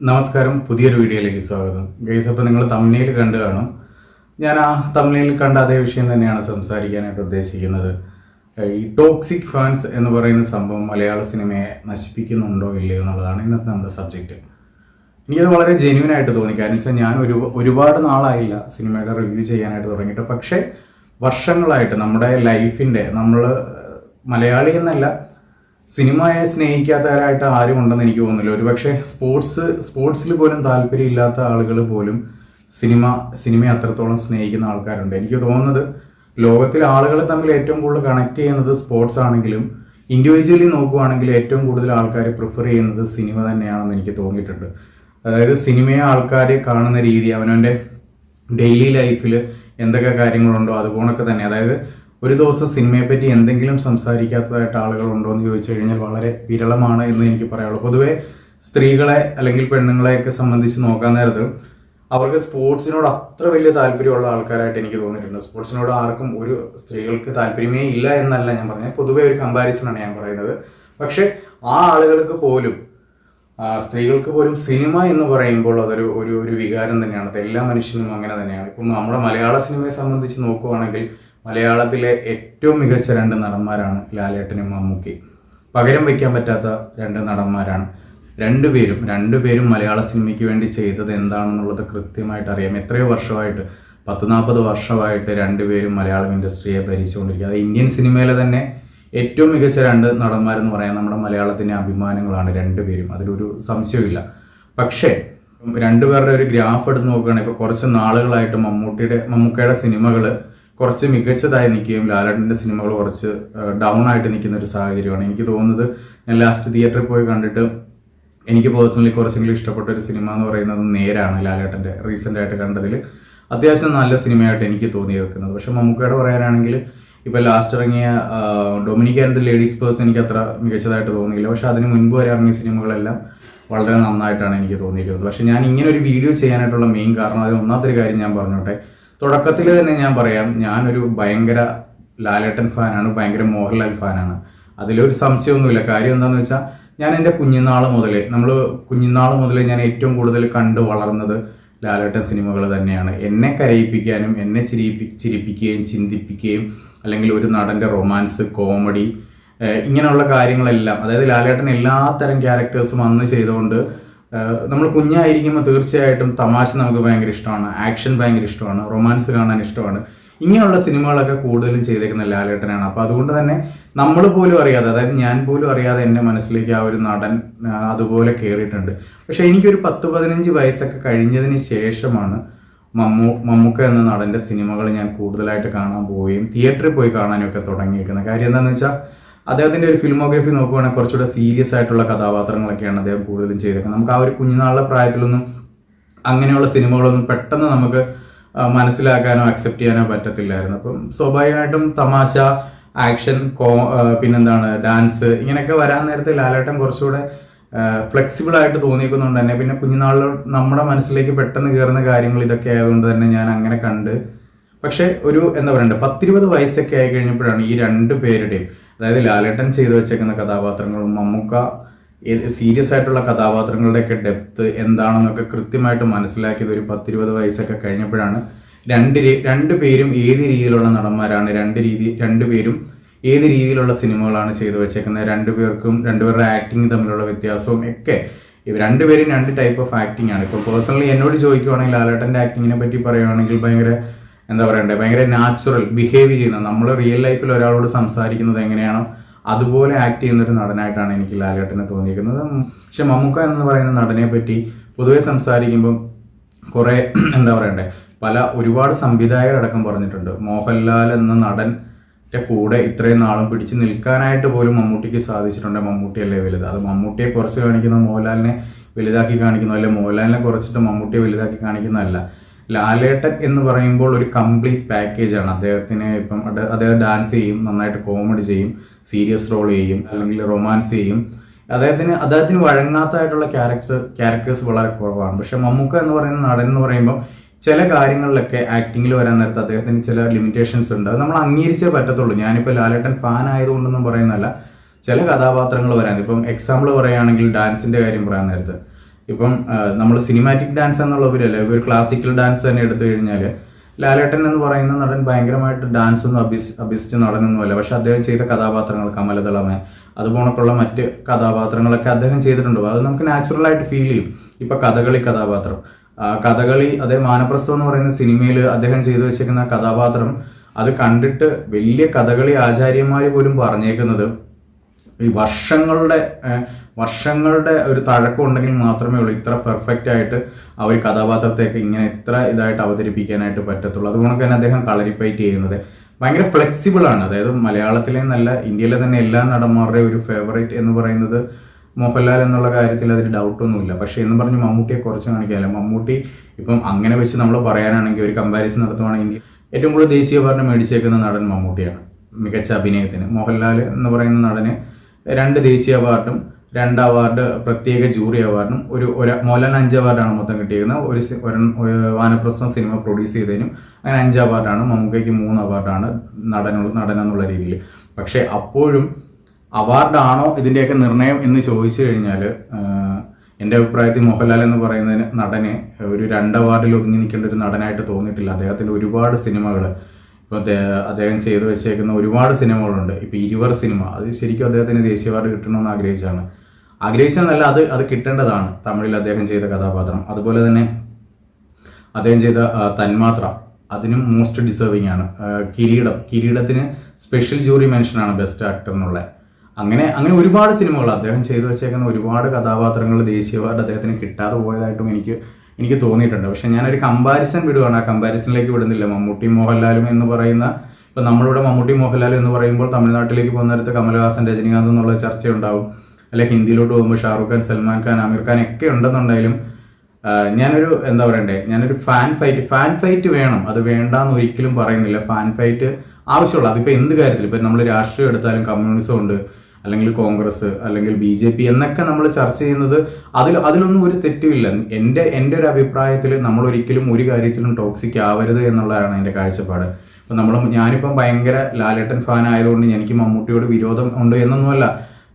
നമസ്കാരം പുതിയൊരു വീഡിയോയിലേക്ക് സ്വാഗതം. ഗൈസ് അപ്പോൾ നിങ്ങൾ തമിഴിൽ കണ്ടു കാണും. ഞാൻ ആ തമിഴിൽ കണ്ട അതേ വിഷയം തന്നെയാണ് സംസാരിക്കാനായിട്ട് ഉദ്ദേശിക്കുന്നത്. ഈ ടോക്സിക് ഫാൻസ് എന്ന് പറയുന്ന സംഭവം മലയാള സിനിമയെ നശിപ്പിക്കുന്നുണ്ടോ ഇല്ലയോ എന്നുള്ളതാണ് ഇന്നത്തെ നമ്മുടെ സബ്ജക്റ്റ് എനിക്കത് വളരെ ജെന്യൂൻ ആയിട്ട് തോന്നി. കാരണം വെച്ചാൽ ഞാൻ ഒരു ഒരുപാട് നാളായില്ല സിനിമയുടെ റിവ്യൂ ചെയ്യാനായിട്ട് തുടങ്ങിയിട്ട്. പക്ഷേ വർഷങ്ങളായിട്ട് നമ്മുടെ ലൈഫിന്റെ നമ്മൾ മലയാളി എന്നല്ല സിനിമയെ സ്നേഹിക്കാത്തവരായിട്ട് ആരും ഉണ്ടെന്ന് എനിക്ക് തോന്നുന്നില്ല. ഒരുപക്ഷെ സ്പോർട്സ് സ്പോർട്സിൽ പോലും താല്പര്യമില്ലാത്ത ആളുകൾ പോലും സിനിമ സിനിമയെ അത്രത്തോളം സ്നേഹിക്കുന്ന ആൾക്കാരുണ്ട്. എനിക്ക് തോന്നുന്നത് ലോകത്തിലെ ആളുകൾ തമ്മിൽ ഏറ്റവും കൂടുതൽ കണക്ട് ചെയ്യുന്നത് സ്പോർട്സ് ആണെങ്കിലും ഇൻഡിവിജ്വലി നോക്കുവാണെങ്കിൽ ഏറ്റവും കൂടുതൽ ആൾക്കാർ പ്രിഫർ ചെയ്യുന്നത് സിനിമ തന്നെയാണെന്ന് എനിക്ക് തോന്നിയിട്ടുണ്ട്. അതായത് സിനിമയെ ആൾക്കാർ കാണുന്ന രീതി അവനവന്റെ ഡെയിലി ലൈഫിൽ എന്തൊക്കെ കാര്യങ്ങളുണ്ടോ അതുപോലൊക്കെ തന്നെ. അതായത് ഒരു ദിവസം സിനിമയെ പറ്റി എന്തെങ്കിലും സംസാരിക്കാത്തതായിട്ട് ആളുകളുണ്ടോ എന്ന് ചോദിച്ചു കഴിഞ്ഞാൽ വളരെ വിരളമാണ് എന്ന് എനിക്ക് പറയാനുള്ളൂ. പൊതുവേ സ്ത്രീകളെ അല്ലെങ്കിൽ പെണ്ണുങ്ങളെയൊക്കെ സംബന്ധിച്ച് നോക്കാൻ നേരത്ത് അവർക്ക് സ്പോർട്സിനോട് അത്ര വലിയ താല്പര്യമുള്ള ആൾക്കാരായിട്ട് എനിക്ക് തോന്നിയിട്ടുണ്ട്. സ്പോർട്സിനോട് ആർക്കും ഒരു സ്ത്രീകൾക്ക് താല്പര്യമേ ഇല്ല എന്നല്ല ഞാൻ പറഞ്ഞത്. പൊതുവേ ഒരു കമ്പാരിസൺ ആണ് ഞാൻ പറയുന്നത്. പക്ഷെ ആ ആളുകൾക്ക് പോലും സ്ത്രീകൾക്ക് പോലും സിനിമ എന്ന് പറയുമ്പോൾ അതൊരു ഒരു ഒരു വികാരം തന്നെയാണ്. എല്ലാ മനുഷ്യനും അങ്ങനെ തന്നെയാണ്. ഇപ്പം നമ്മുടെ മലയാള സിനിമയെ സംബന്ധിച്ച് നോക്കുവാണെങ്കിൽ മലയാളത്തിലെ ഏറ്റവും മികച്ച രണ്ട് നടന്മാരാണ് ലാലേട്ടനും മമ്മൂക്കി പകരം വയ്ക്കാൻ പറ്റാത്ത രണ്ട് നടന്മാരാണ്. രണ്ടുപേരും രണ്ടുപേരും മലയാള സിനിമയ്ക്ക് വേണ്ടി ചെയ്തത് എന്താണെന്നുള്ളത് കൃത്യമായിട്ട് അറിയാം. എത്രയോ വർഷമായിട്ട് പത്ത് നാൽപ്പത് വർഷമായിട്ട് രണ്ടുപേരും മലയാളം ഇൻഡസ്ട്രിയെ ഭരിച്ചുകൊണ്ടിരിക്കുക. അത് ഇന്ത്യൻ സിനിമയിലെ തന്നെ ഏറ്റവും മികച്ച രണ്ട് നടന്മാരെന്ന് പറയാൻ നമ്മുടെ മലയാളത്തിന്റെ അഭിമാനങ്ങളാണ് രണ്ടുപേരും അതിലൊരു സംശയമില്ല പക്ഷേ രണ്ടുപേരുടെ ഒരു ഗ്രാഫ് എടുത്ത് നോക്കുകയാണെങ്കിൽ ഇപ്പോൾ കുറച്ച് നാളുകളായിട്ട് മമ്മൂട്ടിയുടെ മമ്മൂക്കയുടെ സിനിമകൾ കുറച്ച് മികച്ചതായി നിൽക്കുകയും ലാലേട്ടന്റെ സിനിമകൾ കുറച്ച് ഡൗൺ ആയിട്ട് നിൽക്കുന്ന ഒരു സാഹചര്യമാണ്. എനിക്ക് തോന്നുന്നത് ഞാൻ ലാസ്റ്റ് തിയേറ്ററിൽ പോയി കണ്ടിട്ട് എനിക്ക് പേഴ്സണലി കുറച്ചെങ്കിലും ഇഷ്ടപ്പെട്ട ഒരു സിനിമ എന്ന് പറയുന്നത് നേരാണ് ലാലേട്ടന്റെ റീസെന്റ് ആയിട്ട് കണ്ടതിൽ. അത്യാവശ്യം നല്ല സിനിമയായിട്ട് എനിക്ക് തോന്നി വെക്കുന്നത്. പക്ഷെ മമ്മൂക്കയുടെ പറയാനാണെങ്കിൽ ഇപ്പോൾ ലാസ്റ്റ് ഇറങ്ങിയ ഡൊമിനിക് ആൻഡ് ലേഡീസ് പേഴ്സ് എനിക്ക് അത്ര മികച്ചതായിട്ട് തോന്നിയില്ല. പക്ഷെ അതിന് മുൻപ് വരെ ഇറങ്ങിയ സിനിമകളെല്ലാം വളരെ നന്നായിട്ടാണ് എനിക്ക് തോന്നിയിരിക്കുന്നത്. പക്ഷെ ഞാൻ ഇങ്ങനെ ഒരു വീഡിയോ ചെയ്യാനായിട്ടുള്ള മെയിൻ കാരണം അത് ഒന്നാമത്തെ കാര്യം ഞാൻ പറഞ്ഞോട്ടെ. തുടക്കത്തിൽ തന്നെ ഞാൻ പറയാം ഞാനൊരു ഭയങ്കര ലാലേട്ടൻ ഫാനാണ് ഭയങ്കര മോഹൻലാൽ ഫാനാണ്. അതിലൊരു സംശയമൊന്നുമില്ല. കാര്യം എന്താണെന്ന് വെച്ചാൽ ഞാൻ എന്റെ കുഞ്ഞുനാൾ മുതലേ നമ്മൾ കുഞ്ഞുനാൾ മുതലേ ഞാൻ ഏറ്റവും കൂടുതൽ കണ്ടു വളർന്നത് ലാലേട്ടൻ സിനിമകൾ തന്നെയാണ്. എന്നെ കരയിപ്പിക്കാനും എന്നെ ചിരിപ്പി ചിരിപ്പിക്കുകയും ചിന്തിപ്പിക്കുകയും അല്ലെങ്കിൽ ഒരു നടന്റെ റൊമാൻസ് കോമഡി ഇങ്ങനെയുള്ള കാര്യങ്ങളെല്ലാം അതായത് ലാലേട്ടൻ എല്ലാത്തരം ക്യാരക്ടേഴ്സും അന്ന് ചെയ്തുകൊണ്ട് നമ്മൾ കുഞ്ഞായിരിക്കുമ്പോൾ തീർച്ചയായിട്ടും തമാശ നമുക്ക് ഭയങ്കര ഇഷ്ടമാണ്. ആക്ഷൻ ഭയങ്കര ഇഷ്ടമാണ്. റൊമാൻസ് കാണാൻ ഇഷ്ടമാണ്. ഇങ്ങനെയുള്ള സിനിമകളൊക്കെ കൂടുതലും ചെയ്തേക്കുന്ന ലാലേട്ടനാണ്. അപ്പോൾ അതുകൊണ്ട് തന്നെ നമ്മൾ പോലും അറിയാതെ അതായത് ഞാൻ പോലും അറിയാതെ എന്റെ മനസ്സിലേക്ക് ആ ഒരു നടൻ അതുപോലെ കയറിയിട്ടുണ്ട് പക്ഷെ എനിക്കൊരു പത്ത് പതിനഞ്ച് വയസ്സൊക്കെ കഴിഞ്ഞതിന് ശേഷമാണ് മമ്മൂ മമ്മൂക്ക എന്ന നടന്റെ സിനിമകൾ ഞാൻ കൂടുതലായിട്ട് കാണാൻ പോവുകയും തിയേറ്ററിൽ പോയി കാണാനും ഒക്കെ തുടങ്ങിയിരിക്കുന്നത് കാര്യം എന്താണെന്ന് വെച്ചാൽ അദ്ദേഹത്തിന്റെ ഒരു ഫിലിമോഗ്രഫി നോക്കുകയാണെങ്കിൽ കുറച്ചുകൂടെ സീരിയസ് ആയിട്ടുള്ള കഥാപാത്രങ്ങളൊക്കെയാണ് അദ്ദേഹം കൂടുതലും ചെയ്തേക്കുന്നത് നമുക്ക് ആ ഒരു കുഞ്ഞുനാളിലെ പ്രായത്തിലൊന്നും അങ്ങനെയുള്ള സിനിമകളൊന്നും പെട്ടെന്ന് നമുക്ക് മനസ്സിലാക്കാനോ അക്സെപ്റ്റ് ചെയ്യാനോ പറ്റത്തില്ലായിരുന്നു. അപ്പം സ്വാഭാവികമായിട്ടും തമാശ ആക്ഷൻ കോ പിന്നെന്താണ് ഡാൻസ് ഇങ്ങനെയൊക്കെ വരാൻ നേരത്തെ ലാലേട്ടൻ കുറച്ചുകൂടെ ഫ്ലെക്സിബിൾ ആയിട്ട് തോന്നിയിരിക്കുന്നതുകൊണ്ട് തന്നെ. പിന്നെ കുഞ്ഞുനാളിൽ നമ്മുടെ മനസ്സിലേക്ക് പെട്ടെന്ന് കയറുന്ന കാര്യങ്ങൾ ഇതൊക്കെ ആയതുകൊണ്ട് തന്നെ ഞാൻ അങ്ങനെ കണ്ട്. പക്ഷെ ഒരു എന്താ പറയണ്ടേ പത്തിരുപത് വയസ്സൊക്കെ ആയി കഴിഞ്ഞപ്പോഴാണ് ഈ രണ്ട് പേരുടെയും അതായത് ലാലേട്ടൻ ചെയ്തു വെച്ചേക്കുന്ന കഥാപാത്രങ്ങളും മമ്മൂക്ക സീരിയസ് ആയിട്ടുള്ള കഥാപാത്രങ്ങളുടെയൊക്കെ ഡെപ്ത് എന്താണെന്നൊക്കെ കൃത്യമായിട്ട് മനസ്സിലാക്കിയത് ഒരു പത്തിരുപത് വയസ്സൊക്കെ കഴിഞ്ഞപ്പോഴാണ്. രണ്ട് രണ്ട് പേരും ഏത് രീതിയിലുള്ള നടന്മാരാണ് രണ്ട് രീതി രണ്ട് പേരും ഏത് രീതിയിലുള്ള സിനിമകളാണ് ചെയ്തു വെച്ചേക്കുന്നത് രണ്ടുപേർക്കും രണ്ടുപേരുടെ ആക്ടിങ് തമ്മിലുള്ള വ്യത്യാസവും ഒക്കെ രണ്ടുപേരും രണ്ട് ടൈപ്പ് ഓഫ് ആക്ടിങ് ആണ്. ഇപ്പോൾ പേഴ്സണലി എന്നോട് ചോദിക്കുവാണെങ്കിൽ ലാലേട്ടന്റെ ആക്ടിങ്ങിനെ പറ്റി പറയുവാണെങ്കിൽ ഭയങ്കര എന്താ പറയണ്ടേ ഭയങ്കര നാച്ചുറൽ ബിഹേവ് ചെയ്യുന്ന നമ്മൾ റിയൽ ലൈഫിൽ ഒരാളോട് സംസാരിക്കുന്നത് എങ്ങനെയാണോ അതുപോലെ ആക്ട് ചെയ്യുന്ന ഒരു നടനായിട്ടാണ് എനിക്ക് ലാലേട്ടനെ തോന്നിയിരിക്കുന്നത്. പക്ഷെ മമ്മൂക്ക എന്ന് പറയുന്ന നടനെ പറ്റി പൊതുവെ സംസാരിക്കുമ്പം കുറേ എന്താ പറയണ്ടേ പല ഒരുപാട് സംവിധായകരടക്കം പറഞ്ഞിട്ടുണ്ട്. മോഹൻലാൽ എന്ന നടന്റെ കൂടെ ഇത്രയും നാളും പിടിച്ചു നിൽക്കാനായിട്ട് പോലും മമ്മൂട്ടിക്ക് സാധിച്ചിട്ടുണ്ട് മമ്മൂട്ടിയല്ലേ വലുത്. അത് മമ്മൂട്ടിയെ കുറച്ച് കാണിക്കുന്ന മോഹൻലാലിനെ വലുതാക്കി കാണിക്കുന്നു അല്ലെ മോഹൻലാലിനെ കുറച്ചിട്ട് മമ്മൂട്ടിയെ വലുതാക്കി കാണിക്കുന്നതല്ല. ലാലേട്ടൻ എന്ന് പറയുമ്പോൾ ഒരു കംപ്ലീറ്റ് പാക്കേജാണ് അദ്ദേഹത്തിന് ഇപ്പം അദ്ദേ- അദ്ദേഹം ഡാൻസ് ചെയ്യും നന്നായിട്ട് കോമഡി ചെയ്യും സീരിയസ് റോൾ ചെയ്യും അല്ലെങ്കിൽ റൊമാൻസ് ചെയ്യും. അദ്ദേഹത്തിന് അദ്ദേഹത്തിന് വഴങ്ങാത്തതായിട്ടുള്ള ക്യാരക്ടർ ക്യാരക്ടേഴ്സ് വളരെ കുറവാണ്. പക്ഷെ മമ്മൂക്ക എന്ന് പറയുന്ന നടൻ എന്ന് പറയുമ്പോൾ ചില കാര്യങ്ങളിലൊക്കെ ആക്ടിങ്ങിൽ വരാൻ നേരത്ത് അദ്ദേഹത്തിന് ചില ലിമിറ്റേഷൻസ് ഉണ്ട്. അത് നമ്മൾ അംഗീകരിച്ചേ പറ്റത്തുള്ളൂ. ഞാനിപ്പോൾ ലാലേട്ടൻ ഫാൻ ആയതുകൊണ്ടൊന്നും പറയുന്നതല്ല. ചില കഥാപാത്രങ്ങൾ വരാൻ ഇപ്പം എക്സാമ്പിൾ പറയുകയാണെങ്കിൽ ഡാൻസിന്റെ കാര്യം പറയാൻ നേരത്ത്. ഇപ്പം നമ്മൾ സിനിമാറ്റിക് ഡാൻസ് എന്നുള്ള ഉപരിയല്ല ഒരു ക്ലാസിക്കൽ ഡാൻസ് തന്നെ എടുത്തു കഴിഞ്ഞാൽ ലാലേട്ടൻ എന്ന് പറയുന്ന നടൻ ഭയങ്കരമായിട്ട് ഡാൻസ് ഒന്നും അഭ്യസി അഭ്യസിച്ച നടനൊന്നുമല്ല. പക്ഷെ അദ്ദേഹം ചെയ്ത കഥാപാത്രങ്ങൾ കമലതളമ അതുപോണക്കുള്ള മറ്റ് കഥാപാത്രങ്ങളൊക്കെ അദ്ദേഹം ചെയ്തിട്ടുണ്ട്. അത് നമുക്ക് നാച്ചുറൽ ആയിട്ട് ഫീൽ ചെയ്യും. ഇപ്പൊ കഥകളി കഥാപാത്രം. കഥകളി അതേ മാനപ്രസ്ഥം എന്ന് പറയുന്ന സിനിമയിൽ അദ്ദേഹം ചെയ്തു വെച്ചേക്കുന്ന കഥാപാത്രം അത് കണ്ടിട്ട് വലിയ കഥകളി ആചാര്യന്മാർ പോലും പറഞ്ഞേക്കുന്നത് ഈ വർഷങ്ങളുടെ വർഷങ്ങളുടെ ഒരു തഴക്കം ഉണ്ടെങ്കിൽ മാത്രമേ ഉള്ളൂ. ഇത്ര പെർഫെക്റ്റ് ആയിട്ട് ആ ഒരു കഥാപാത്രത്തെയൊക്കെ ഇങ്ങനെ ഇത്ര ഇതായിട്ട് അവതരിപ്പിക്കാനായിട്ട് പറ്റത്തുള്ളൂ. അതുകൊണ്ട് തന്നെ അദ്ദേഹം കളരിപ്പൈറ്റ് ചെയ്യുന്നത് ഭയങ്കര ഫ്ലെക്സിബിൾ ആണ്. അതായത് മലയാളത്തിലെ നല്ല ഇന്ത്യയിലെ തന്നെ എല്ലാ നടന്മാരുടെയും ഒരു ഫേവറേറ്റ് എന്ന് പറയുന്നത് മോഹൻലാൽ എന്നുള്ള കാര്യത്തിൽ അതിൽ ഡൗട്ടൊന്നുമില്ല പക്ഷേ എന്ന് പറഞ്ഞ് മമ്മൂട്ടിയെ കുറച്ച് കാണിക്കാമല്ലോ. മമ്മൂട്ടി ഇപ്പം അങ്ങനെ വെച്ച് നമ്മൾ പറയാനാണെങ്കിൽ ഒരു കമ്പാരിസൺ നടത്തുവാണെങ്കിൽ ഏറ്റവും കൂടുതൽ ദേശീയ അവാർഡ് മേടിച്ചേക്കുന്ന നടൻ മമ്മൂട്ടിയാണ്. മികച്ച അഭിനയത്തിന്. മോഹൻലാൽ എന്ന് പറയുന്ന നടന് രണ്ട് ദേശീയ അവാർഡും രണ്ട് അവാർഡ് പ്രത്യേക ജൂറി അവാർഡും ഒരു മോഹൻലാൽ അഞ്ച് അവാർഡാണ് മൊത്തം കിട്ടിയിരിക്കുന്നത് ഒരു വാനപ്രസ്ഥം സിനിമ പ്രൊഡ്യൂസ് ചെയ്തതിനും അങ്ങനെ അഞ്ച് അവാർഡാണ് മമ്മൂക്കയ്ക്ക് മൂന്ന് അവാർഡാണ് നടനുള്ള നടൻ എന്നുള്ള രീതിയിൽ. പക്ഷേ അപ്പോഴും അവാർഡാണോ ഇതിന്റെയൊക്കെ നിർണയം എന്ന് ചോദിച്ചു കഴിഞ്ഞാൽ എന്റെ അഭിപ്രായത്തിൽ മോഹൻലാൽ എന്ന് പറയുന്നതിന് നടനെ ഒരു രണ്ട് അവാർഡിൽ ഒതുങ്ങി നിൽക്കേണ്ട ഒരു നടനായിട്ട് തോന്നിയിട്ടില്ല. അദ്ദേഹത്തിന്റെ ഒരുപാട് സിനിമകൾ ഇപ്പോൾ അദ്ദേഹം ചെയ്തു വെച്ചേക്കുന്ന ഒരുപാട് സിനിമകളുണ്ട് ഇപ്പോൾ ഇരുവർ സിനിമ അത് ശരിക്കും അദ്ദേഹത്തിന് ദേശീയ അവാർഡ് കിട്ടണമെന്ന് ആഗ്രഹിച്ചാണ്. ആഗ്രഹിച്ചതെന്നല്ല അത് അത് കിട്ടേണ്ടതാണ് തമിഴിൽ അദ്ദേഹം ചെയ്ത കഥാപാത്രം. അതുപോലെ തന്നെ അദ്ദേഹം ചെയ്ത തന്മാത്ര അതിനും മോസ്റ്റ് ഡിസേർവിംഗ് ആണ്. കിരീടം. കിരീടത്തിന് സ്പെഷ്യൽ ജൂറി മെൻഷനാണ് ബെസ്റ്റ് ആക്ടർ അങ്ങനെ അങ്ങനെ ഒരുപാട് സിനിമകൾ അദ്ദേഹം ചെയ്തു വെച്ചേക്കുന്ന ഒരുപാട് കഥാപാത്രങ്ങൾ ദേശീയ അവാർഡ് അദ്ദേഹത്തിന് കിട്ടാതെ പോയതായിട്ടും എനിക്ക് എനിക്ക് തോന്നിയിട്ടുണ്ട്. പക്ഷെ ഞാനൊരു കമ്പാരിസൺ വിടുവാണ്. ആ കമ്പാരിസണിലേക്ക് വിടുന്നില്ല. മമ്മൂട്ടി മോഹൻലാലും എന്ന് പറയുന്ന ഇപ്പം നമ്മളിവിടെ മമ്മൂട്ടി മോഹൻലാൽ എന്ന് പറയുമ്പോൾ തമിഴ്നാട്ടിലേക്ക് പോകുന്നിടത്ത് കമലഹാസൻ രജനീകാന്ത് എന്നുള്ള ചർച്ച ഉണ്ടാവും അല്ലെ ഹിന്ദിയിലോട്ട് പോകുമ്പോൾ ഷാറുഖ് ഖാൻ സൽമാൻ ഖാൻ ആമിർ ഖാൻ ഒക്കെ ഉണ്ടെന്നുണ്ടെങ്കിലും ഞാനൊരു എന്താ പറയണ്ടേ ഞാനൊരു ഫാൻ ഫൈറ്റ് ഫാൻ ഫൈറ്റ് വേണം. അത് വേണ്ടാന്ന് ഒരിക്കലും പറയുന്നില്ല. ഫാൻ ഫൈറ്റ് ആവശ്യമുള്ള അതിപ്പോൾ എന്ത് കാര്യത്തിൽ ഇപ്പം നമ്മൾ രാഷ്ട്രീയം എടുത്താലും കമ്മ്യൂണിസം ഉണ്ട് അല്ലെങ്കിൽ കോൺഗ്രസ് അല്ലെങ്കിൽ ബി ജെ പി എന്നൊക്കെ നമ്മൾ ചർച്ച ചെയ്യുന്നത് അതിൽ അതിലൊന്നും ഒരു തെറ്റുമില്ല എന്റെ എന്റെ ഒരു അഭിപ്രായത്തിൽ നമ്മൾ ഒരിക്കലും ഒരു കാര്യത്തിലും ടോക്സിക് ആവരുത് എന്നുള്ളതാണ് എന്റെ കാഴ്ചപ്പാട്. അപ്പം നമ്മൾ ഞാനിപ്പം ഭയങ്കര ലാലേട്ടൻ ഫാൻ ആയതുകൊണ്ട് എനിക്ക് മമ്മൂട്ടിയോട് വിരോധം ഉണ്ട് എന്നൊന്നുമല്ല.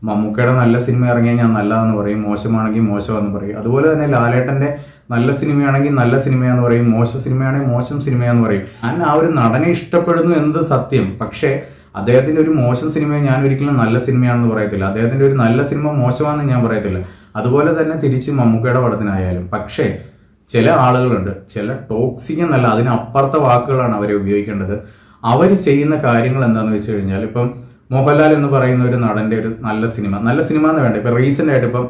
മമ്മൂക്കയുടെ നല്ല സിനിമ ഇറങ്ങിയാൽ ഞാൻ നല്ലതെന്ന് പറയും മോശമാണെങ്കിൽ മോശമെന്ന് പറയും. അതുപോലെ തന്നെ ലാലേട്ടന്റെ നല്ല സിനിമയാണെങ്കിൽ നല്ല സിനിമയാന്ന് പറയും മോശം സിനിമയാണെങ്കിൽ മോശം സിനിമയാന്ന് പറയും. ഞാൻ ആ ഒരു നടനെ ഇഷ്ടപ്പെടുന്നു എന്നത് സത്യം. പക്ഷേ അദ്ദേഹത്തിന്റെ ഒരു മോശം സിനിമയെ ഞാൻ ഒരിക്കലും നല്ല സിനിമയാണെന്ന് പറയത്തില്ല. അദ്ദേഹത്തിന്റെ ഒരു നല്ല സിനിമ മോശമാണെന്ന് ഞാൻ പറയത്തില്ല. അതുപോലെ തന്നെ തിരിച്ച് മമ്മൂക്കയുടെ പടത്തിനായാലും. പക്ഷേ ചില ആളുകളുണ്ട് ചില ടോക്സിക് എന്നല്ല അതിനപ്പുറത്തെ വാക്കുകളാണ് അവരെ ഉപയോഗിക്കേണ്ടത്. അവർ ചെയ്യുന്ന കാര്യങ്ങൾ എന്താണെന്ന് വെച്ച് കഴിഞ്ഞാൽ ഇപ്പം മോഹൻലാൽ എന്ന് പറയുന്ന ഒരു നടന്റെ ഒരു നല്ല സിനിമ. നല്ല സിനിമ എന്ന് വേണ്ട. ഇപ്പം റീസെന്റ് ആയിട്ട് ഇപ്പം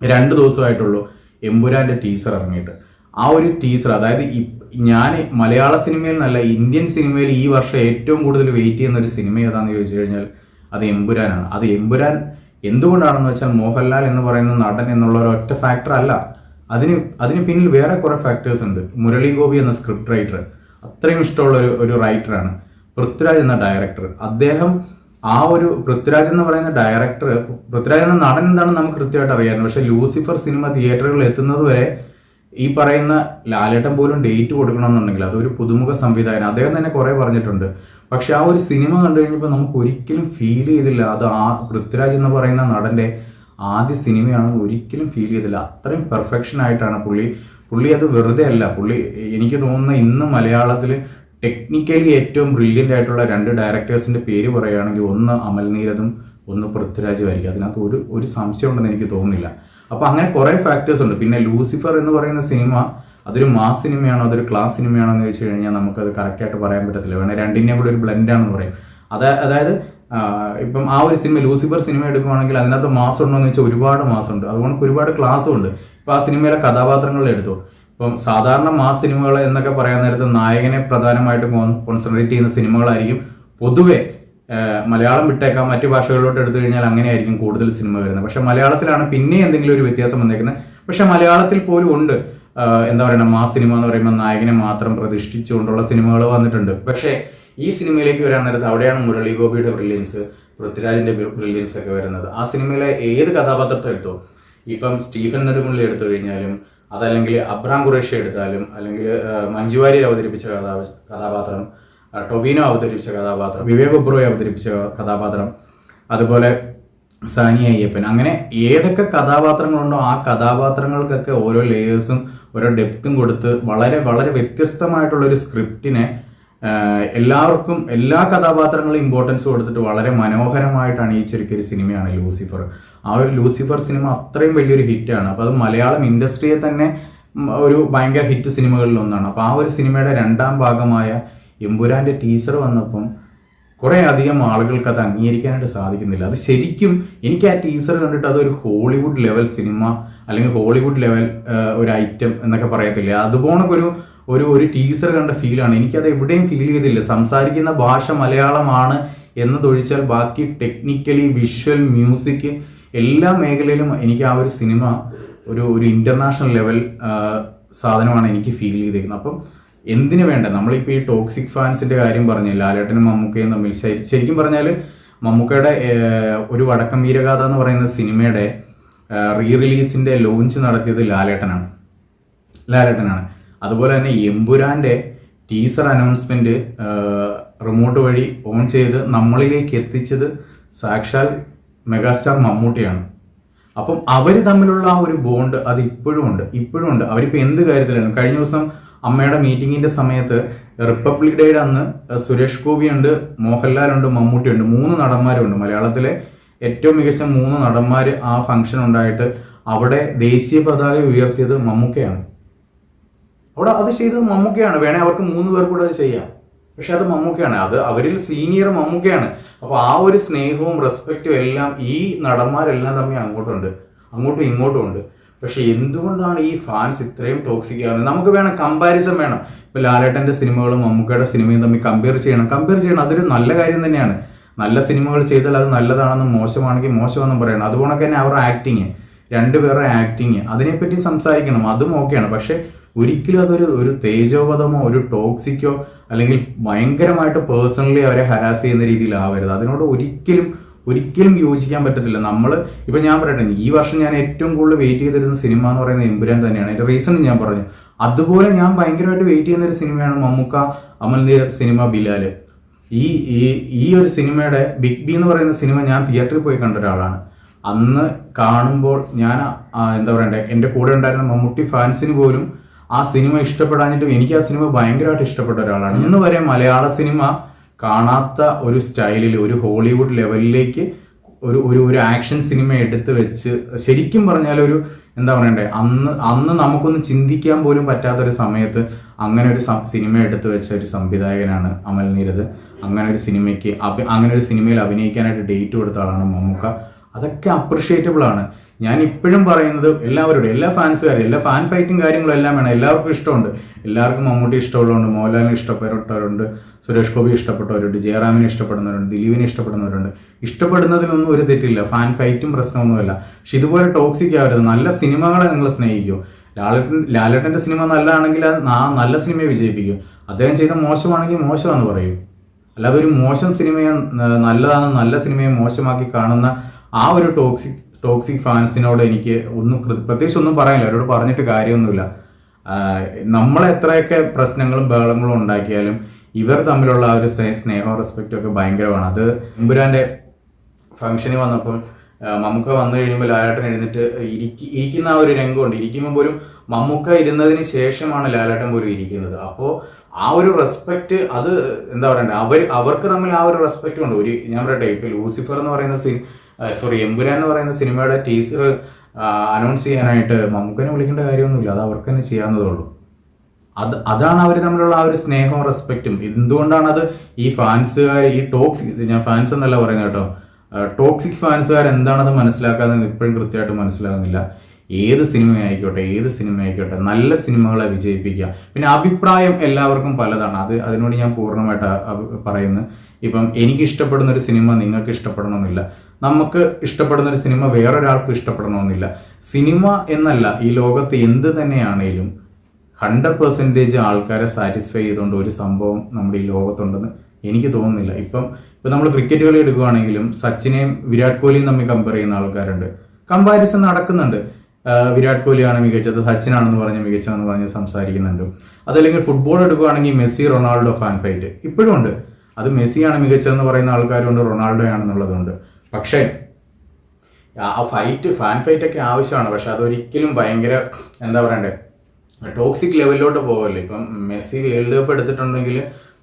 രണ്ട് ദിവസമായിട്ടുള്ളൂ എമ്പുരാന്റെ ടീസർ ഇറങ്ങിയിട്ട്. ആ ഒരു ടീസർ അതായത് ഞാൻ മലയാള സിനിമയിൽ നല്ല ഇന്ത്യൻ സിനിമയിൽ ഈ വർഷം ഏറ്റവും കൂടുതൽ വെയിറ്റ് ചെയ്യുന്ന ഒരു സിനിമ ഏതാണെന്ന് ചോദിച്ചു കഴിഞ്ഞാൽ അത് എമ്പുരാനാണ്. അത് എമ്പുരാൻ എന്തുകൊണ്ടാണെന്ന് വെച്ചാൽ മോഹൻലാൽ എന്ന് പറയുന്ന നടൻ എന്നുള്ള ഒരു ഒറ്റ ഫാക്ടർ അല്ല. അതിന് അതിന് പിന്നിൽ വേറെ കുറെ ഫാക്ടേഴ്സ് ഉണ്ട്. മുരളി ഗോപി എന്ന സ്ക്രിപ്റ്റ് റൈറ്റർ അത്രയും ഇഷ്ടമുള്ള ഒരു ഒരു റൈറ്ററാണ് പൃഥ്വിരാജ് എന്ന ഡയറക്ടർ അദ്ദേഹം ആ ഒരു പൃഥ്വിരാജ് എന്ന് പറയുന്ന ഡയറക്ടർ പൃഥ്വിരാജ് എന്ന നടൻ എന്താണെന്ന് നമുക്ക് കൃത്യമായിട്ട് അറിയാമായിരുന്നു. പക്ഷെ ലൂസിഫർ സിനിമ തിയേറ്ററുകളിൽ എത്തുന്നത് വരെ ഈ പറയുന്ന ലാലേട്ടൻ പോലും ഡേറ്റ് കൊടുക്കണമെന്നുണ്ടെങ്കിൽ അതൊരു പുതുമുഖ സംവിധായകൻ. അദ്ദേഹം തന്നെ കുറെ പറഞ്ഞിട്ടുണ്ട്. പക്ഷെ ആ ഒരു സിനിമ കണ്ടു കഴിഞ്ഞപ്പോൾ നമുക്ക് ഒരിക്കലും ഫീൽ ചെയ്തില്ല. അത് ആ പൃഥ്വിരാജ് എന്ന് പറയുന്ന നടന്റെ ആദ്യ സിനിമയാണ് ഒരിക്കലും ഫീൽ ചെയ്തില്ല. അത്രയും പെർഫെക്ഷൻ ആയിട്ടാണ് പുള്ളി. പുള്ളി അത് വെറുതെ അല്ല. പുള്ളി എനിക്ക് തോന്നുന്ന ഇന്ന് മലയാളത്തിൽ ടെക്നിക്കലി ഏറ്റവും ബ്രില്യന്റ് ആയിട്ടുള്ള രണ്ട് ഡയറക്ടേഴ്സിന്റെ പേര് പറയുകയാണെങ്കിൽ ഒന്ന് അമൽ നീരദും ഒന്ന് പൃഥ്വിരാജുമായിരിക്കും അതിനകത്ത് ഒരു ഒരു സംശയം ഉണ്ടെന്ന് എനിക്ക് തോന്നുന്നില്ല. അപ്പോൾ അങ്ങനെ കുറേ ഫാക്ടേഴ്സ് ഉണ്ട്. പിന്നെ ലൂസിഫർ എന്ന് പറയുന്ന സിനിമ അതൊരു മാസ് സിനിമയാണോ അതൊരു ക്ലാസ് സിനിമയാണോ എന്ന് വെച്ച് കഴിഞ്ഞാൽ നമുക്കത് കറക്റ്റ് ആയിട്ട് പറയാൻ പറ്റത്തില്ല. വേണേൽ രണ്ടിന്റെയും കൂടെ ഒരു ബ്ലെൻഡ് ആണെന്ന് പറയും. അതായത് അതായത് ഇപ്പം ആ ഒരു സിനിമ ലൂസിഫർ സിനിമ എടുക്കുവാണെങ്കിൽ അതിനകത്ത് മാസം ഉണ്ടോ എന്ന് വെച്ചാൽ ഒരുപാട് മാസം ഉണ്ട്. അതുകൊണ്ട് ഒരുപാട് ക്ലാസ്സും ഉണ്ട്. ഇപ്പോൾ ആ സിനിമയിലെ കഥാപാത്രങ്ങളെ എടുത്തു ഇപ്പം സാധാരണ മാസ് സിനിമകൾ എന്നൊക്കെ പറയാൻ നേരത്ത് നായകനെ പ്രധാനമായിട്ട് കോൺസെൻട്രേറ്റ് ചെയ്യുന്ന സിനിമകളായിരിക്കും. പൊതുവെ മലയാളം വിട്ടേക്കാം മറ്റു ഭാഷകളിലോട്ട് എടുത്തു കഴിഞ്ഞാൽ അങ്ങനെയായിരിക്കും കൂടുതൽ സിനിമ വരുന്നത്. പക്ഷെ മലയാളത്തിലാണ് പിന്നെ എന്തെങ്കിലും ഒരു വ്യത്യാസം വന്നേക്കുന്നത്. പക്ഷെ മലയാളത്തിൽ പോലും ഉണ്ട് എന്താ പറയുക മാസ് സിനിമ എന്ന് പറയുമ്പോൾ നായകനെ മാത്രം പ്രതിഷ്ഠിച്ചുകൊണ്ടുള്ള സിനിമകൾ വന്നിട്ടുണ്ട്. പക്ഷേ ഈ സിനിമയിലേക്ക് വരാൻ നേരത്ത് അവിടെയാണ് മുരളി ഗോപിയുടെ ബ്രില്യൻസ് പൃഥ്വിരാജിന്റെ ബ്രില്യൻസ് ഒക്കെ വരുന്നത്. ആ സിനിമയിലെ ഏത് കഥാപാത്രത്തെ എടുത്തോ? ഇപ്പം സ്റ്റീഫൻ നെടുമുള്ളി എടുത്തു കഴിഞ്ഞാലും അതല്ലെങ്കിൽ അബ്രാം ഖുറേഷി എടുത്താലും അല്ലെങ്കിൽ മഞ്ജുവാര്യർ മഞ്ജു അവതരിപ്പിച്ച കഥാ കഥാപാത്രം ടൊവിനോ അവതരിപ്പിച്ച കഥാപാത്രം വിവേക് ഒബ്രോയ് അവതരിപ്പിച്ച കഥാപാത്രം അതുപോലെ സാനി അയ്യപ്പൻ. അങ്ങനെ ഏതൊക്കെ കഥാപാത്രങ്ങളുണ്ടോ ആ കഥാപാത്രങ്ങൾക്കൊക്കെ ഓരോ ലേയേഴ്സും ഓരോ ഡെപ്തും കൊടുത്ത് വളരെ വളരെ വ്യത്യസ്തമായിട്ടുള്ള ഒരു സ്ക്രിപ്റ്റിനെ എല്ലാവർക്കും എല്ലാ കഥാപാത്രങ്ങളും ഇമ്പോർട്ടൻസ് കൊടുത്തിട്ട് വളരെ മനോഹരമായിട്ട് അണിയിച്ചൊരുക്കിയ ഒരു സിനിമയാണ് ലൂസിഫർ. ആ ഒരു ലൂസിഫർ സിനിമ അത്രയും വലിയൊരു ഹിറ്റാണ്. അപ്പോൾ അത് മലയാളം ഇൻഡസ്ട്രിയെ തന്നെ ഒരു ഭയങ്കര ഹിറ്റ് സിനിമകളിൽ ഒന്നാണ്. അപ്പോൾ ആ ഒരു സിനിമയുടെ രണ്ടാം ഭാഗമായ എമ്പുരാന്റെ ടീസർ വന്നപ്പം കുറേ അധികം ആളുകൾക്ക് അത് അംഗീകരിക്കാനായിട്ട് സാധിക്കുന്നില്ല. അത് ശരിക്കും എനിക്ക് ആ ടീസർ കണ്ടിട്ട് അതൊരു ഹോളിവുഡ് ലെവൽ സിനിമ അല്ലെങ്കിൽ ഹോളിവുഡ് ലെവൽ ഒരു ഐറ്റം എന്നൊക്കെ പറയത്തില്ലേ? അതുപോണൊക്കെ ഒരു ഒരു ഒരു ടീസർ കണ്ട ഫീലാണ്. എനിക്കത് എവിടെയും ഫീൽ ചെയ്തില്ല. സംസാരിക്കുന്ന ഭാഷ മലയാളമാണ് എന്നതൊഴിച്ചാൽ ബാക്കി ടെക്നിക്കലി വിഷ്വൽ മ്യൂസിക് എല്ലാ മേഖലയിലും എനിക്ക് ആ ഒരു സിനിമ ഒരു ഒരു ഇന്റർനാഷണൽ ലെവൽ സാധനമാണ് എനിക്ക് ഫീൽ ചെയ്തേക്കുന്നത്. അപ്പം എന്തിനു വേണ്ട? നമ്മളിപ്പോൾ ഈ ടോക്സിക് ഫാൻസിന്റെ കാര്യം പറഞ്ഞു ലാലേട്ടനും മമ്മൂക്കയും തമ്മിൽ ശരി- ശരിക്കും പറഞ്ഞാൽ മമ്മൂക്കയുടെ ഒരു വടക്കം വീരഗാഥ എന്ന് പറയുന്ന സിനിമയുടെ റീ റിലീസിന്റെ ലോഞ്ച് നടത്തിയത് ലാലേട്ടനാണ്. ലാലേട്ടനാണ്. അതുപോലെ തന്നെ എമ്പുരാന്റെ ടീസർ അനൗൺസ്മെന്റ് റിമോട്ട് വഴി ഓൺ ചെയ്ത് നമ്മളിലേക്ക് എത്തിച്ചത് സാക്ഷാൽ മെഗാസ്റ്റാർ മമ്മൂട്ടിയാണ്. അപ്പം അവർ തമ്മിലുള്ള ആ ഒരു ബോണ്ട് അത് ഇപ്പോഴും ഉണ്ട്. ഇപ്പോഴും ഉണ്ട്. അവരിപ്പോൾ എന്ത് കാര്യത്തിലായിരുന്നു കഴിഞ്ഞ ദിവസം അമ്മയുടെ മീറ്റിങ്ങിന്റെ സമയത്ത് റിപ്പബ്ലിക് ഡേയുടെ അന്ന് സുരേഷ് ഗോപിയുണ്ട് മോഹൻലാലുണ്ട് മമ്മൂട്ടിയുണ്ട് മൂന്ന് നടന്മാരുണ്ട് മലയാളത്തിലെ ഏറ്റവും മികച്ച മൂന്ന് നടന്മാർ ആ ഫംഗ്ഷൻ ഉണ്ടായിട്ട് അവിടെ ദേശീയ പതാക ഉയർത്തിയത് മമ്മൂക്കയാണ്. അവിടെ അത് ചെയ്തത് മമ്മൂക്കയാണ്. വേണേ അവർക്ക് മൂന്ന് പേർ കൂടെ അത് ചെയ്യാം. പക്ഷെ അത് മമ്മൂക്കയാണ്. അത് അവരിൽ സീനിയർ മമ്മൂക്കയാണ്. അപ്പൊ ആ ഒരു സ്നേഹവും റെസ്പെക്റ്റും എല്ലാം ഈ നടന്മാരെല്ലാം തമ്മിൽ അങ്ങോട്ടുണ്ട്. അങ്ങോട്ടും ഇങ്ങോട്ടും ഉണ്ട്. പക്ഷെ എന്തുകൊണ്ടാണ് ഈ ഫാൻസ് ഇത്രയും ടോക്സിക് ആവുന്നത്? നമുക്ക് വേണം കമ്പാരിസൺ വേണം. ഇപ്പൊ ലാലേട്ടന്റെ സിനിമകളും മമ്മൂക്കയുടെ സിനിമയും തമ്മിൽ കമ്പയർ ചെയ്യണം. കമ്പയർ ചെയ്യണം. അതൊരു നല്ല കാര്യം തന്നെയാണ്. നല്ല സിനിമകൾ ചെയ്താൽ അത് നല്ലതാണെന്നും മോശമാണെങ്കിൽ മോശമാണെന്നും പറയണം. അതുപോലെ തന്നെ അവരുടെ ആക്ടിങ് രണ്ടുപേരുടെ ആക്ടിങ് അതിനെപ്പറ്റി സംസാരിക്കണം. അതും ഓക്കെയാണ് പക്ഷെ ഒരിക്കലും അതൊരു ഒരു തേജോവധമോ ഒരു ടോക്സിക്കോ അല്ലെങ്കിൽ ഭയങ്കരമായിട്ട് പേഴ്സണലി അവരെ ഹരാസ് ചെയ്യുന്ന രീതിയിലാവരുത്. അതിനോട് ഒരിക്കലും ഒരിക്കലും യോജിക്കാൻ പറ്റത്തില്ല. നമ്മൾ ഇപ്പം ഞാൻ പറയട്ടെ ഈ വർഷം ഞാൻ ഏറ്റവും കൂടുതൽ വെയിറ്റ് ചെയ്തിരുന്ന സിനിമ എന്ന് പറയുന്നത് എമ്പുരാൻ തന്നെയാണ്. അതിന്റെ റീസൺ ഞാൻ പറഞ്ഞു. അതുപോലെ ഞാൻ ഭയങ്കരമായിട്ട് വെയിറ്റ് ചെയ്യുന്ന ഒരു സിനിമയാണ് മമ്മൂക്ക അമൽ നീരത് സിനിമ ബിലാൽ. ഈ ഈ ഒരു സിനിമയുടെ ബിഗ് ബി എന്ന് പറയുന്ന സിനിമ ഞാൻ തിയേറ്ററിൽ പോയി കണ്ട ഒരാളാണ്. അന്ന് കാണുമ്പോൾ ഞാൻ എന്താ പറയണ്ടേ എന്റെ കൂടെ ഉണ്ടായിരുന്ന മമ്മൂട്ടി ഫാൻസിന് പോലും ആ സിനിമ ഇഷ്ടപ്പെടാഞ്ഞിട്ടും എനിക്ക് ആ സിനിമ ഭയങ്കരമായിട്ട് ഇഷ്ടപ്പെട്ട ഒരാളാണ്. ഇന്ന് വരെ മലയാള സിനിമ കാണാത്ത ഒരു സ്റ്റൈലിൽ ഒരു ഹോളിവുഡ് ലെവലിലേക്ക് ഒരു ഒരു ഒരു ആക്ഷൻ സിനിമ എടുത്തു വെച്ച് ശരിക്കും പറഞ്ഞാൽ ഒരു എന്താ പറയണ്ടേ അന്ന് അന്ന് നമുക്കൊന്ന് ചിന്തിക്കാൻ പോലും പറ്റാത്ത ഒരു സമയത്ത് അങ്ങനെ ഒരു സിനിമ എടുത്തു വെച്ച ഒരു സംവിധായകനാണ് അമൽ നീരത് അങ്ങനെ ഒരു സിനിമയ്ക്ക് അങ്ങനെ ഒരു സിനിമയിൽ അഭിനയിക്കാനായിട്ട് ഡേറ്റ് കൊടുത്ത ആളാണ് മമ്മൂക്ക. അതൊക്കെ അപ്രിഷിയേറ്റബിൾ ആണ്. ഞാൻ ഇപ്പോഴും പറയുന്നത് എല്ലാവരോടും എല്ലാ ഫാൻസുകാരും എല്ലാ ഫാൻ ഫൈറ്റും കാര്യങ്ങളും എല്ലാം വേണം. എല്ലാവർക്കും ഇഷ്ടമുണ്ട്. എല്ലാവർക്കും മമ്മൂട്ടി ഇഷ്ടമുള്ളതുകൊണ്ട് മോഹൻലാലിനെ ഇഷ്ടപ്പെട്ടവരുണ്ട് സുരേഷ് ഗോപി ഇഷ്ടപ്പെട്ടവരുണ്ട് ജയറാമിനെ ഇഷ്ടപ്പെടുന്നവരുണ്ട് ദിലീപിനെ ഇഷ്ടപ്പെടുന്നവരുണ്ട്. ഇഷ്ടപ്പെടുന്നതിലൊന്നും ഒരു തെറ്റില്ല. ഫാൻ ഫൈറ്റും പ്രശ്നമൊന്നുമല്ല. പക്ഷെ ഇതുപോലെ ടോക്സിക് ആവരുത്. നല്ല സിനിമകളെ നിങ്ങൾ സ്നേഹിക്കൂ. ലാലട്ടൻ ലാലേട്ടന്റെ സിനിമ നല്ലതാണെങ്കിൽ അത് നല്ല സിനിമയെ വിജയിപ്പിക്കും. അദ്ദേഹം ചെയ്ത മോശമാണെങ്കിൽ മോശമാണെന്ന് പറയും. അല്ലാതെ ഒരു മോശം സിനിമയെ നല്ലതാണെന്ന് നല്ലതാണ് നല്ല സിനിമയെ മോശമാക്കി കാണുന്ന ആ ഒരു ടോക്സിക് ടോക്സിക് ഫാൻസിനോട് എനിക്ക് ഒന്നും പ്രത്യേകിച്ച് ഒന്നും പറയാനില്ല. അവരോട് പറഞ്ഞിട്ട് കാര്യമൊന്നുമില്ല. നമ്മൾ എത്രയൊക്കെ പ്രശ്നങ്ങളും ബഹളങ്ങളും ഉണ്ടാക്കിയാലും ഇവർ തമ്മിലുള്ള ആ ഒരു സ്നേ- സ്നേഹവും റെസ്പെക്റ്റും ഒക്കെ ഭയങ്കരമാണ്. അത് എമ്പുരാന്റെ ഫംഗ്ഷന് വന്നപ്പോൾ ആ, മമ്മൂക്ക വന്നു കഴിയുമ്പോൾ ലാലാട്ടൻ എഴുന്നിട്ട് ഇരിക്കി ഇരിക്കുന്ന ആ ഒരു രംഗമുണ്ട്. ഇരിക്കുമ്പോൾ പോലും മമ്മൂക്ക ഇരുന്നതിന് ശേഷമാണ് ലാലാട്ടൻ പോലും ഇരിക്കുന്നത്. അപ്പോൾ ആ ഒരു റെസ്പെക്റ്റ് അത് എന്താ പറയണ്ടേ? അവർ അവർക്ക് തമ്മിൽ ആ ഒരു റെസ്പെക്റ്റ് ഉണ്ട്. ഒരു ഞാൻ പറയട്ടെ ഇപ്പൊ ലൂസിഫർ എന്ന് പറയുന്ന സിനിമ സോറി എമ്പുരാൻ എന്ന് പറയുന്ന സിനിമയുടെ ടീസർ അനൗൺസ് ചെയ്യാനായിട്ട് മമ്മൂക്കനെ വിളിക്കേണ്ട കാര്യമൊന്നുമില്ല. അത് അവർക്ക് തന്നെ ചെയ്യാവുന്നതേ ഉള്ളൂ. അത് അതാണ് അവർ തമ്മിലുള്ള ആ ഒരു സ്നേഹവും റെസ്പെക്റ്റും എന്തുകൊണ്ടാണ് അത് ഈ ഫാൻസുകാർ ഈ ടോക്സിക് ഞാൻ ഫാൻസ് എന്നല്ല പറയുന്നത് കേട്ടോ. ടോക്സിക് ഫാൻസുകാർ എന്താണെന്ന് മനസ്സിലാക്കാതെ ഇപ്പോഴും കൃത്യമായിട്ട് മനസ്സിലാകുന്നില്ല. ഏത് സിനിമ ആയിക്കോട്ടെ ഏത് സിനിമ ആയിക്കോട്ടെ നല്ല സിനിമകളെ വിജയിപ്പിക്കുക. പിന്നെ അഭിപ്രായം എല്ലാവർക്കും പലതാണ്. അത് അതിനോട് ഞാൻ പൂർണമായിട്ട് പറയുന്നു. ഇപ്പം എനിക്ക് ഇഷ്ടപ്പെടുന്ന ഒരു സിനിമ നിങ്ങൾക്ക് ഇഷ്ടപ്പെടണമെന്നില്ല നമുക്ക് ഇഷ്ടപ്പെടുന്ന ഒരു സിനിമ വേറൊരാൾക്കും ഇഷ്ടപ്പെടണമെന്നില്ല. സിനിമ എന്നല്ല ഈ ലോകത്ത് എന്ത് തന്നെയാണേലും ഹൺഡ്രഡ് പെർസെന്റേജ് ആൾക്കാരെ സാറ്റിസ്ഫൈ ചെയ്തുകൊണ്ട് ഒരു സംഭവം നമ്മുടെ ഈ ലോകത്തുണ്ടെന്ന് എനിക്ക് തോന്നുന്നില്ല. ഇപ്പം ഇപ്പം നമ്മൾ ക്രിക്കറ്റ് കളി എടുക്കുകയാണെങ്കിലും സച്ചിനെയും വിരാട് കോഹ്ലിയും തമ്മിൽ കമ്പയർ ചെയ്യുന്ന ആൾക്കാരുണ്ട്. കമ്പാരിസൺ നടക്കുന്നുണ്ട്. വിരാട് കോഹ്ലിയാണ് മികച്ചത് സച്ചിനാണെന്ന് പറഞ്ഞ് മികച്ചതെന്ന് പറഞ്ഞ് സംസാരിക്കുന്നുണ്ട്. അതല്ലെങ്കിൽ ഫുട്ബോൾ എടുക്കുകയാണെങ്കിൽ മെസ്സി റൊണാൾഡോ ഫാൻ ഫൈറ്റ് ഇപ്പോഴും ഉണ്ട്. അത് മെസ്സിയാണ് മികച്ചതെന്ന് പറയുന്ന ആൾക്കാരുണ്ട് റൊണാൾഡോ ആണെന്നുള്ളതുണ്ട് പക്ഷേ ആ ഫൈറ്റ് ഫാൻ ഫൈറ്റ് ഒക്കെ ആവശ്യമാണ്. പക്ഷെ അതൊരിക്കലും ഭയങ്കര എന്താ പറയണ്ടേ ടോക്സിക് ലെവലിലോട്ട് പോകല്ലേ. ഇപ്പം മെസ്സി വേൾഡ് കപ്പ് എടുത്തിട്ടുണ്ടെങ്കിൽ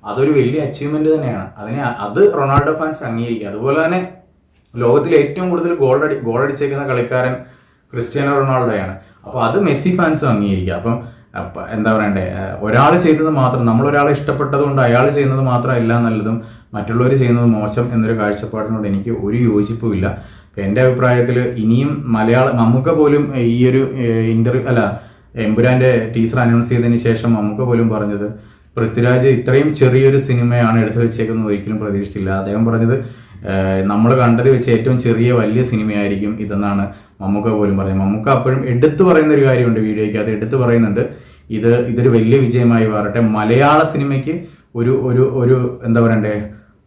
അതൊരു വലിയ അച്ചീവ്മെന്റ് തന്നെയാണ്. അതിനെ അത് റൊണാൾഡോ ഫാൻസ് അംഗീകരിക്കുക അതുപോലെ തന്നെ ലോകത്തിൽ ഏറ്റവും കൂടുതൽ ഗോൾ അടി ഗോൾ അടിച്ചേക്കുന്ന കളിക്കാരൻ ക്രിസ്ത്യാനോ റൊണാൾഡോയാണ്. അപ്പോൾ അത് മെസ്സി ഫാൻസും അംഗീകരിക്കുക അപ്പം എന്താ പറയണ്ടേ ഒരാൾ ചെയ്തത് മാത്രം നമ്മൾ ഒരാളെ ഇഷ്ടപ്പെട്ടത് കൊണ്ട് അയാൾ ചെയ്യുന്നത് മാത്രമല്ല നല്ലതും മറ്റുള്ളവർ ചെയ്യുന്നത് മോശം എന്നൊരു കാഴ്ചപ്പാടിനോട് എനിക്ക് ഒരു യോജിപ്പുമില്ല. എന്റെ അഭിപ്രായത്തിൽ ഇനിയും മലയാള മമ്മൂക്ക പോലും ഈ ഒരു ഇന്റർവ്യൂ അല്ല എമ്പുരാന്റെ ടീച്ചർ അനൗൺസ് ചെയ്തതിന് ശേഷം മമ്മൂക്ക പോലും പറഞ്ഞത് പൃഥ്വിരാജ് ഇത്രയും ചെറിയൊരു സിനിമയാണ് എടുത്തു വെച്ചേക്കുന്നത് ഒരിക്കലും പ്രതീക്ഷിച്ചില്ല. അദ്ദേഹം പറഞ്ഞത് നമ്മൾ കണ്ടത് വെച്ച് ഏറ്റവും ചെറിയ വലിയ സിനിമയായിരിക്കും ഇതെന്നാണ് മമ്മൂക്ക പോലും പറഞ്ഞത്. മമ്മൂക്ക അപ്പോഴും എടുത്തു പറയുന്ന ഒരു കാര്യമുണ്ട് വീഡിയോയ്ക്ക് അത് എടുത്തു പറയുന്നുണ്ട്. ഇത് ഇതൊരു വലിയ വിജയമായി മാറട്ടെ. മലയാള സിനിമയ്ക്ക് ഒരു ഒരു ഒരു എന്താ പറയണ്ടേ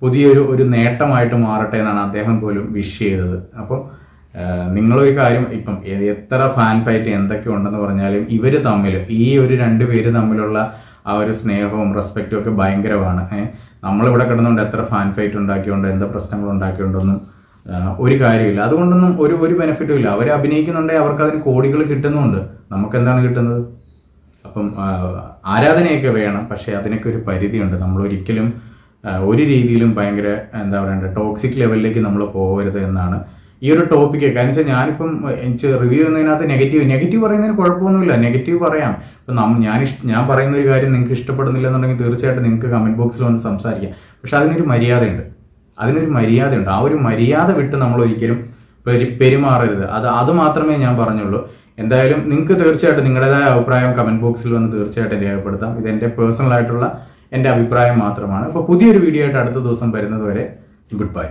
പുതിയൊരു ഒരു നേട്ടമായിട്ട് മാറട്ടെ എന്നാണ് അദ്ദേഹം പോലും വിഷ് ചെയ്തത്. അപ്പം ആഹ് നിങ്ങളൊരു കാര്യം ഇപ്പം എത്ര ഫാൻ ഫൈറ്റ് എന്തൊക്കെ ഉണ്ടെന്ന് പറഞ്ഞാലും ഇവർ തമ്മിൽ ഈ ഒരു രണ്ട് പേര് തമ്മിലുള്ള ആ ഒരു സ്നേഹവും റെസ്പെക്റ്റും ഒക്കെ ഭയങ്കരമാണ്. നമ്മളിവിടെ കിടന്നുകൊണ്ട് എത്ര ഫാൻ ഫൈറ്റ് ഉണ്ടാക്കിയോണ്ട് എന്താ പ്രശ്നങ്ങൾ ഉണ്ടാക്കിയോണ്ടൊന്നും ഒരു കാര്യമില്ല. അതുകൊണ്ടൊന്നും ഒരു ഒരു ബെനിഫിറ്റും ഇല്ല. അവർ അഭിനയിക്കുന്നുണ്ടെങ്കിൽ അവർക്ക് അതിന് കോടികൾ കിട്ടുന്നുണ്ട്. നമുക്ക് എന്താണ് കിട്ടുന്നത്? അപ്പം ആരാധനയൊക്കെ വേണം പക്ഷേ അതിനൊക്കെ ഒരു പരിധിയുണ്ട്. നമ്മൾ ഒരിക്കലും ഒരു രീതിയിലും ഭയങ്കര എന്താ പറയണ്ടേ ടോക്സിക് ലെവലിലേക്ക് നമ്മൾ പോകരുത് എന്നാണ് ഈ ഒരു ടോപ്പിക്ക് കാരണം വെച്ചാൽ ഞാനിപ്പം എനിക്ക് റിവ്യൂ ചെയ്യുന്നതിനകത്ത് നെഗറ്റീവ് നെഗറ്റീവ് പറയുന്നതിന് കുഴപ്പമൊന്നുമില്ല. നെഗറ്റീവ് പറയാം. ഇപ്പം നമ്മൾ ഞാൻ ഞാൻ പറയുന്ന ഒരു കാര്യം നിങ്ങൾക്ക് ഇഷ്ടപ്പെടുന്നില്ല എന്നുണ്ടെങ്കിൽ തീർച്ചയായിട്ടും നിങ്ങൾക്ക് കമന്റ് ബോക്സിൽ വന്ന് സംസാരിക്കാം. പക്ഷെ അതിനൊരു മര്യാദയുണ്ട്. അതിനൊരു മര്യാദയുണ്ട്. ആ ഒരു മര്യാദ വിട്ട് നമ്മൾ ഒരിക്കലും പെരു പെരുമാറരുത്. അത് അത് മാത്രമേ ഞാൻ പറഞ്ഞുള്ളൂ. എന്തായാലും നിങ്ങൾക്ക് തീർച്ചയായിട്ടും നിങ്ങളുടേതായ അഭിപ്രായം കമന്റ് ബോക്സിൽ വന്ന് തീർച്ചയായിട്ടും രേഖപ്പെടുത്താം. ഇത് എന്റെ പേഴ്സണൽ ആയിട്ടുള്ള എന്റെ അഭിപ്രായം മാത്രമാണ്. അപ്പോൾ പുതിയൊരു വീഡിയോ ആയിട്ട് അടുത്ത ദിവസം വരുന്നത് വരെ ഗുഡ് ബൈ